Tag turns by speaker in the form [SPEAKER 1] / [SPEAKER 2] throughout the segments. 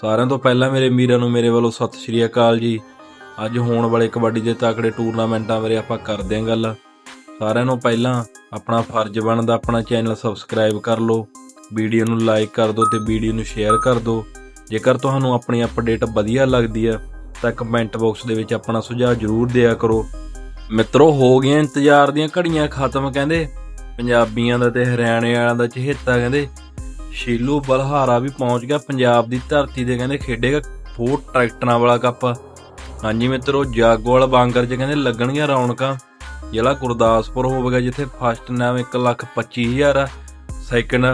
[SPEAKER 1] ਸਾਰਿਆਂ ਤੋਂ ਪਹਿਲਾਂ ਮੇਰੇ ਵੀਰਾਂ ਨੂੰ ਮੇਰੇ ਵੱਲੋਂ ਸਤਿ ਸ਼੍ਰੀ ਅਕਾਲ ਜੀ। ਅੱਜ ਹੋਣ ਵਾਲੇ ਕਬੱਡੀ ਦੇ ਤਕੜੇ ਟੂਰਨਾਮੈਂਟਾਂ ਬਾਰੇ ਆਪਾਂ ਕਰਦੇ ਹਾਂ ਗੱਲ। ਸਾਰਿਆਂ ਨੂੰ ਪਹਿਲਾਂ ਆਪਣਾ ਫਰਜ਼ ਬਣਦਾ, ਆਪਣਾ ਚੈਨਲ ਸਬਸਕ੍ਰਾਈਬ ਕਰ ਲਓ, ਵੀਡੀਓ ਨੂੰ ਲਾਈਕ ਕਰ ਦਿਓ ਤੇ ਵੀਡੀਓ ਨੂੰ ਸ਼ੇਅਰ ਕਰ ਦਿਓ। ਜੇਕਰ ਤੁਹਾਨੂੰ ਆਪਣੀ ਅਪਡੇਟ ਵਧੀਆ ਲੱਗਦੀ ਹੈ ਤਾਂ ਕਮੈਂਟ ਬਾਕਸ ਦੇ ਵਿੱਚ ਆਪਣਾ ਸੁਝਾਅ ਜ਼ਰੂਰ ਦਿਆ ਕਰੋ। ਮਿੱਤਰੋ, ਹੋ ਗਈਆਂ ਇੰਤਜ਼ਾਰ ਦੀਆਂ ਘੜੀਆਂ ਖਤਮ, ਕਹਿੰਦੇ ਪੰਜਾਬੀਆਂ ਦਾ ਤੇ ਹਰਿਆਣੇ ਵਾਲਿਆਂ ਦਾ ਚਹੇਤਾ, ਕਹਿੰਦੇ ਸ਼ੀਲੂ ਬਲਹਾਰਾ ਵੀ ਪਹੁੰਚ ਗਿਆ ਪੰਜਾਬ ਦੀ ਧਰਤੀ ਦੇ ਕਹਿੰਦੇ ਖੇਡੇਗਾ ਫੋਰ ਟਰੈਕਟਰਾਂ ਵਾਲਾ ਕੱਪ। ਹਾਂਜੀ ਮਿੱਤਰੋ ਜਾਗੋਵਾਲ ਬਾਂਗਰ 'ਚ ਕਹਿੰਦੇ ਲੱਗਣਗੀਆਂ ਰੌਣਕਾਂ। ਜ਼ਿਲ੍ਹਾ ਗੁਰਦਾਸਪੁਰ ਹੋਵੇਗਾ ਜਿੱਥੇ ਫਸਟ ਨਾਮ 125000 ਆ। ਸੈਕੰਡ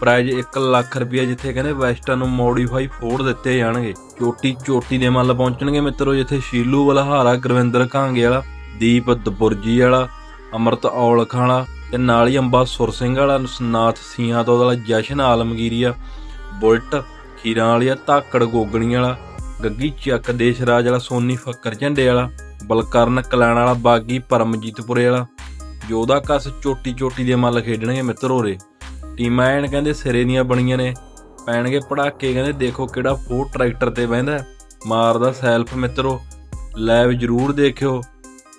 [SPEAKER 1] ਪ੍ਰਾਈਜ਼ 1 ਲੱਖ ਰੁਪਇਆ ਜਿੱਥੇ ਕਹਿੰਦੇ ਵੈਸਟਰਨ ਨੂੰ ਮੋਡੀਫਾਈ ਫੋਰ ਦਿੱਤੇ ਜਾਣਗੇ। ਚੋਟੀ ਚੋਟੀ ਦੇ ਮੱਲ ਪਹੁੰਚਣਗੇ ਮਿੱਤਰੋ, ਜਿੱਥੇ ਸ਼ੀਲੂ ਬਲਹਾਰਾ, ਗੁਰਵਿੰਦਰ ਕਾਂਗੇ ਵਾਲਾ, ਦੀਪ ਦਬੁਰਜੀ ਵਾਲਾ, ਅਮਰਤ ਔਲਖ ਵਾਲਾ ਤੇ ਨਾਲ ਹੀ ਅੰਬਾ ਸੁਰ ਸਿੰਘ ਵਾਲਾ ਨਾਥ ਸੀਆਂ ਤੋਂ ਵਾਲਾ ਜਸ਼ਨ ਆਲਮਗੀਰੀਆ ਬੁਲਟ, ਖੀਰਾਂ ਵਾਲੀਆ, ਧਾਕੜ ਗੋਗਣੀ ਵਾਲਾ, ਗੱਗੀ ਚੱਕ ਦੇਸ਼ ਰਾਜ ਵਾਲਾ, ਸੋਨੀ ਫੱਕਰ ਝੰਡੇ ਵਾਲਾ, ਬਲਕਰਨ ਕਲਾਣ ਵਾਲਾ, ਬਾਗੀ ਪਰਮਜੀਤਪੁਰੇ ਵਾਲਾ। ਜੋਧਾ ਕਸ ਚੋਟੀ ਚੋਟੀ ਦੇ ਮੱਲ ਖੇਡਣਗੇ ਮਿੱਤਰੋ ਰੇ ਟੀਮਾਂ ਐਨ ਕਹਿੰਦੇ ਸਿਰੇ ਦੀਆਂ ਬਣੀਆਂ ਨੇ। ਪੈਣਗੇ ਪੜਾਕੇ, ਕਹਿੰਦੇ ਦੇਖੋ ਕਿਹੜਾ ਫੋਰ ਟਰੈਕਟਰ ਤੇ ਬਹਿੰਦਾ। ਮਾਰਦਾ ਸੈਲਫ ਮਿੱਤਰੋ, ਲਾਈਵ ਜਰੂਰ ਦੇਖਿਓ।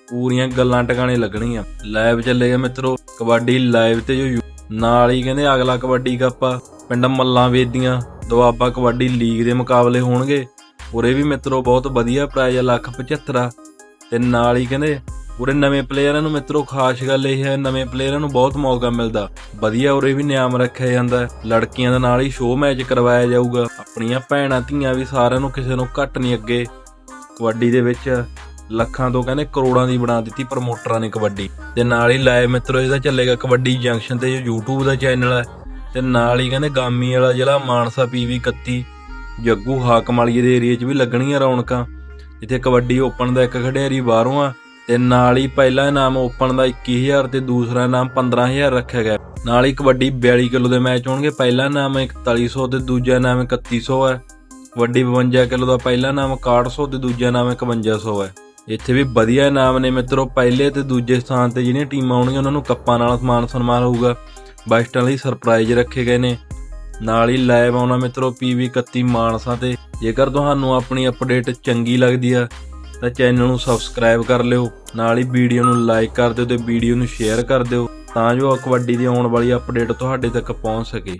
[SPEAKER 1] ਪੂਰੀਆਂ ਗੱਲਾਂ ਟਿਕਾਣੇ ਲੱਗਣੀਆਂ। ਲਾਈਵ ਚੱਲੇਗਾ ਮਿੱਤਰੋ, ਕਬੱਡੀ ਲਾਈਵ ਤੇ ਜੋ ਨਾਲ ਹੀ ਕਹਿੰਦੇ ਅਗਲਾ ਕਬੱਡੀ ਕੱਪ ਪਿੰਡ ਮੱਲਾਂ ਵੇਦੀਆਂ, ਦੁਆਬਾ ਕਬੱਡੀ ਲੀਗ ਦੇ ਮੁਕਾਬਲੇ ਹੋਣਗੇ। ਉਰੇ ਵੀ ਮਿੱਤਰੋ ਬਹੁਤ ਵਧੀਆ ਪ੍ਰਾਈਜ਼ ਲੱਖ 75 ਤੇ ਨਾਲ ਹੀ ਕਹਿੰਦੇ, ਉਰੇ ਨਵੇਂ ਪਲੇਅਰਾਂ ਨੂੰ ਮਿੱਤਰੋ ਖਾਸ ਗੱਲ ਇਹ ਹੈ, ਨਵੇਂ ਪਲੇਅਰਾਂ ਨੂੰ ਬਹੁਤ ਮੌਕਾ ਮਿਲਦਾ। ਵਧੀਆ ਉਰੇ ਵੀ ਨਿਯਮ ਰੱਖਿਆ ਜਾਂਦਾ ਲੜਕੀਆਂ ਦੇ ਨਾਲ ਹੀ ਸ਼ੋਅ ਮੈਚ ਕਰਵਾਇਆ ਜਾਊਗਾ। ਆਪਣੀਆਂ ਭੈਣਾਂ ਧੀਆਂ ਵੀ ਸਾਰਿਆਂ ਨੂੰ ਕਿਸੇ ਨੂੰ ਘੱਟ ਨਹੀਂ ਅੱਗੇ। ਕਬੱਡੀ ਦੇ ਵਿੱਚ ਲੱਖਾਂ ਤੋਂ ਕਹਿੰਦੇ ਕਰੋੜਾਂ ਦੀ ਬਣਾ ਦਿੱਤੀ ਪ੍ਰਮੋਟਰਾਂ ਨੇ ਕਬੱਡੀ। ਤੇ ਨਾਲ ਹੀ ਲਾਈਵ ਮਿੱਤਰੋ ਇਹਦਾ ਚੱਲੇਗਾ ਕਬੱਡੀ ਜੰਕਸ਼ਨ ਤੇ ਜੋ YouTube ਦਾ ਚੈਨਲ ਹੈ। ਤੇ ਨਾਲ ਹੀ ਕਹਿੰਦੇ ਗਾਮੀ ਵਾਲਾ ਜ਼ਿਲ੍ਹਾ ਮਾਨਸਾ ਪੀਵੀ 31 ਜੱਗੂ ਹਾਕਮ ਵਾਲੀ ਦੇ ਏਰੀਆ 'ਚ ਵੀ ਲੱਗਣੀਆਂ ਰੌਣਕਾਂ। ਜਿੱਥੇ ਕਬੱਡੀ ਓਪਨ ਦਾ ਇੱਕ ਖਿਡਾਰੀ ਬਾਹਰੋਂ ਆ। ਤੇ ਨਾਲ ਹੀ ਪਹਿਲਾ ਇਨਾਮ ਓਪਨ ਦਾ 21000 ਤੇ ਦੂਸਰਾ ਇਨਾਮ 15000 ਰੱਖਿਆ ਗਿਆ। ਨਾਲ ਹੀ ਕਬੱਡੀ 42 ਕਿਲੋ ਦੇ ਮੈਚ ਹੋਣਗੇ। ਪਹਿਲਾ ਇਨਾਮ 4100 ਤੇ ਦੂਜਾ ਇਨਾਮ 3100 ਹੈ। ਕਬੱਡੀ 52 ਕਿਲੋ ਦਾ ਪਹਿਲਾ ਇਨਾਮ 6100 ਤੇ ਦੂਜਾ ਇਨਾਮ 5100 ਹੈ। ਇੱਥੇ ਵੀ ਵਧੀਆ ਇਨਾਮ ਨੇ ਮਿੱਤਰੋ, ਪਹਿਲੇ ਤੇ ਦੂਜੇ ਸਥਾਨ ਤੇ ਜਿਹੜੀਆਂ ਟੀਮਾਂ ਆਉਣਗੀਆਂ, ਉਹਨਾਂ ਨੂੰ ਕੱਪਾਂ ਨਾਲ ਸਮਾਨ ਸਨਮਾਨ ਹੋਊਗਾ। ਬੈਸਟਾਂ ਲਈ ਸਰਪ੍ਰਾਈਜ਼ ਰੱਖੇ ਗਏ ਨੇ। ਨਾਲ ਹੀ ਲਾਈਵ ਆਉਣਾ ਮਿੱਤਰੋ ਪੀਵੀ 31 ਮਾਨਸਾ ਤੇ। ਜੇਕਰ ਤੁਹਾਨੂੰ ਆਪਣੀ ਅਪਡੇਟ ਚੰਗੀ ਲੱਗਦੀ ਆ, ਤਾਂ ਚੈਨਲ ਨੂੰ ਸਬਸਕ੍ਰਾਈਬ ਕਰ ਲਿਓ। ਨਾਲ ਹੀ ਵੀਡੀਓ ਨੂੰ ਲਾਈਕ ਕਰ ਦਿਓ ਤੇ ਵੀਡੀਓ ਨੂੰ ਸ਼ੇਅਰ ਕਰ ਦਿਓ, ਤਾਂ ਜੋ ਕਬੱਡੀ ਦੀ ਆਉਣ ਵਾਲੀ ਅਪਡੇਟ ਤੁਹਾਡੇ ਤੱਕ ਪਹੁੰਚ ਸਕੇ।